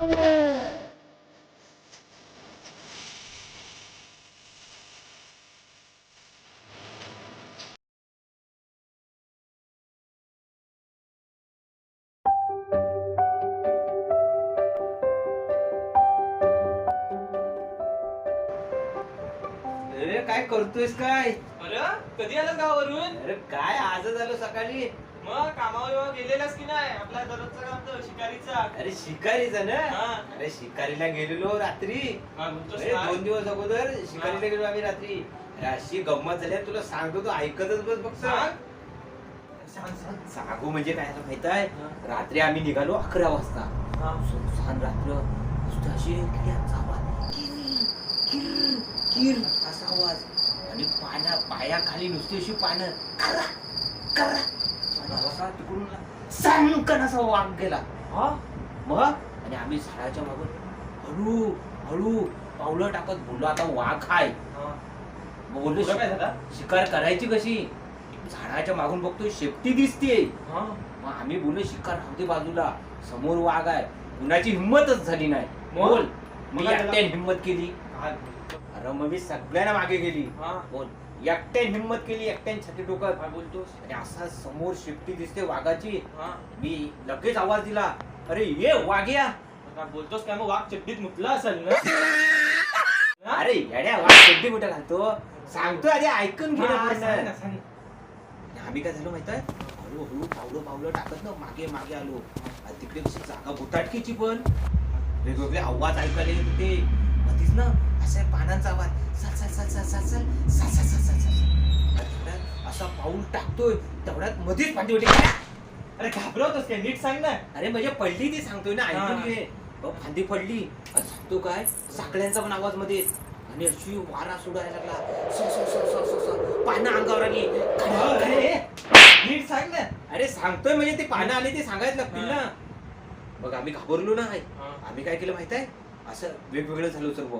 अरे काय करतोयस काय? अरे कधी आलास गावावरून? अरे काय आजच आलो सकाळी. मग कामावर बिमावर गेलेलास की नाही? आपला दररोजचा काम तर शिकारीचा. अरे शिकारीचा ना? हा. अरे शिकारीला गेलेलो रात्री. हा, अरे? दोन दिवस अगोदर शिकारीला गेलो आम्ही रात्री. अरे अशी गंमत झाली. तुला सांगतो तू ऐकतच बस फक्त. सांग. सांग सांग. म्हणजे काय आता माहीत आहे? हा. रात्री आम्ही निघालो अकरा वाजता. हा. सुनसान रात्र. नुसतं अशी किड्यांचा आवाज किर किर किर असा आवाज. आणि पाण्या पायाखाली नुसती अशी पानं. करा करा. असा तिकडून सांकन असा वाघ गेला हा? मग आणि आम्ही झाडाच्या मागून हळू हळू पावलं टाकत बोललो आता वाघ आहे हा. मग बोललो पुढं काय झालं? शिकार करायची कशी झाडाच्या मागून बघतोय शेपटी दिसते हा. मग आम्ही बोललो शिकार राहू दे बाजूला समोर वाघ आहे कुणाची हिंमतच झाली नाही मग? बोल मग मी काय झालं? एकट्याने हिंमत केली बोलतो? अरे मग मी सगळ्यांना मागे गेली हा. बोल एकट्याने हिंमत केली एकट्याने छाती काय बोलतोस आणि असा समोर शेपटी दिसते वाघाची. हा. मी लगेच आवाज दिला अरे ये वाघ्या. बोलतोस काय? मग वाघ चड्डीत मुतला असेल ना? हा? अरे येड्या वाघ शेपटी कुठे घालतो? सांगतो आधी ऐकून घे ना हा, पूर्ण. सांग ना, सांग ना. आणि आम्ही काय झालो माहीत आहे? हळू हळू पावलं पावलं टाकत ना मागे मागे आलो. आणि तिकडे कशी जागा भुताटकीची पण. वेगवेगळे आवाज ऐकायला येत होते. मधीच ना असा पानांचा आवाज सल सल सल सल सल सल सल सल सल सल असा पाऊल टाकतोय तेवढ्यात मध्येच पाठी होती अरे घाबरवतोस काय नीट सांग ना अरे म्हणजे पडली ती सांगतोय ना ऐकून हा. घे फांदी पडली सांगतो काय साकड्यांचा पण आवाजमध्ये आणि अशी वारा सोडायला लागला स स स स स स पानं अंगावर आली नीट सांग ना अरे सांगतोय म्हणजे ते पानं आले ते सांगायच लागतील हा. ना बघ आम्ही घाबरलो हा. आम्ही काय केलं माहीत आहे असं वेगवेगळं झालो सर्व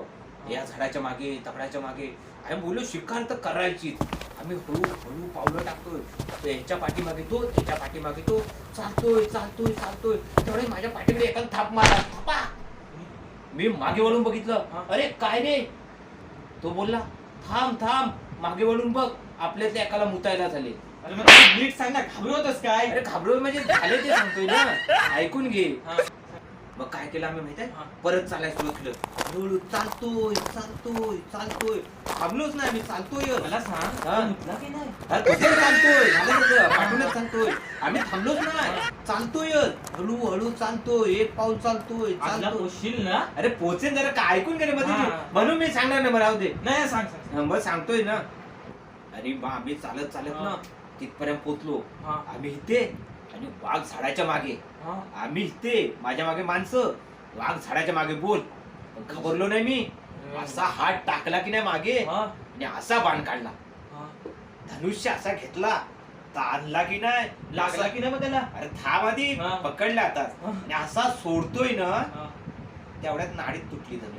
या झाडाच्या मागे तकडाच्या मागे. आम्ही बोललो शिकार तर करायचीच. आम्ही हळू हळू पावलं टाकतोय. तो ह्याच्या पाठीमागे तो त्याच्या पाठीमागे तो. चालतोय चालतोय चालतोय. तेवढे माझ्या पाठीकडे एका थाप मारला. थापा मी मागे वळून बघितलं. अरे काय रे? तो बोलला थांब थांब. मागे वळून बघ. आपल्यातल्या एकाला मुतायला झाले. अरे नीट सांग ना घाबरवतोस काय? अरे घाबरून म्हणजे झाले ते सांगतोय ना. ऐकून घे. मग काय केलं आम्ही माहिती. आहे? परत चालायला सुरू केलं. हळूहळू चालतोय चालतोय चालतोय. थांबलोच नाही आम्ही चालतोय. मला सांग हा. तो मुतला की नाही? अरे कुठे चालतोय? झालं तसं, पाठूनच चालतोय. आम्ही थांबलोच नाही. चालतोय. हळू हळू चालतोय. एक पाऊल चालतोय आजला चालतोय. ना? अरे पोचेन जरा. काय ऐकून गेले मध्ये हा. म्हणून मी सांगणार ना राहू दे. नाही सांग सांग मग सांगतोय ना. अरे बा आम्ही चालत चालत हा. ना तिथपर्यंत पोचलो. हा. आम्ही इथे आणि वाघ झाडाच्या मागे. आम्ही इथे माझ्या मागे माणसं. वाघ झाडाच्या मागे बोल. पण घाबरलो नाही मी. असा हात टाकला की नाही मागे. आणि असा बाण काढला. धनुष्य असा घेतला. ताणला की नाही लागला की नाही मग त्याला? अरे थांब आधी. पकडला आता. आणि असा सोडतोय ना. तेवढ्यात नाडीत तुटली पण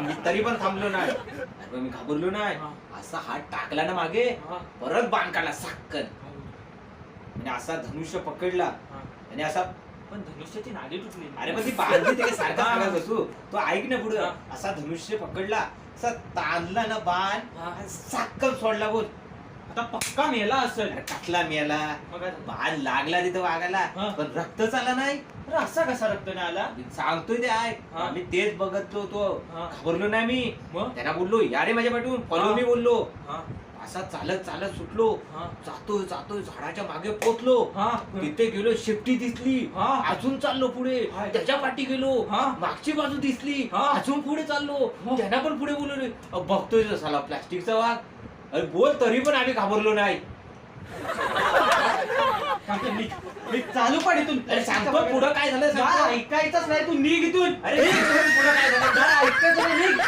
मी तरी पण थांबलो नाही. मी घाबरलो नाही. असा हात टाकला ना मागे. परत बाण काढला साक्कन. आणि असा धनुष्य पकडला. आणि असा पण धनुष्याची नाडी तुटली. अरे पण ती बांधली ते सारखा. सांगत असू तो. ऐक ना पुढं. असा धनुष्य पकडला. असा ताणला ना बाण साक्कन सोडला बोल. आता पक्का मेला असेल. कटला मेला? बाण लागला तिथं वागायला. पण रक्तच आला नाही. अरे असा कसा रक्त नाही आला? मी सांगतोय ते हा. आम्ही तेच बघतो तो. घाबरलो नाही मी. मग? त्यांना बोललो या रे माझ्या पाठवून फॉलो. मी बोललो. असा चालत चालत सुटलो हा. जातोय जातोय झाडाच्या मागे पोचलो हा. तिथे गेलो शेपटी दिसली हा. अजून चाललो पुढे. त्याच्या पाठी गेलो हा. मागची बाजू दिसली हा. अजून पुढे चाललो. त्यांना पण पुढे बोलवले बघतोय साला प्लास्टिकचा वाघ अरे बोल तरी पण आम्ही घाबरलो नाही. निघ, चालू पड इथून अरे सांगतो पुढं काय झालं. ऐकायचंच नाही तू निघ इथून अरे पुढं काय झालं ऐकायचं नाही, निघ.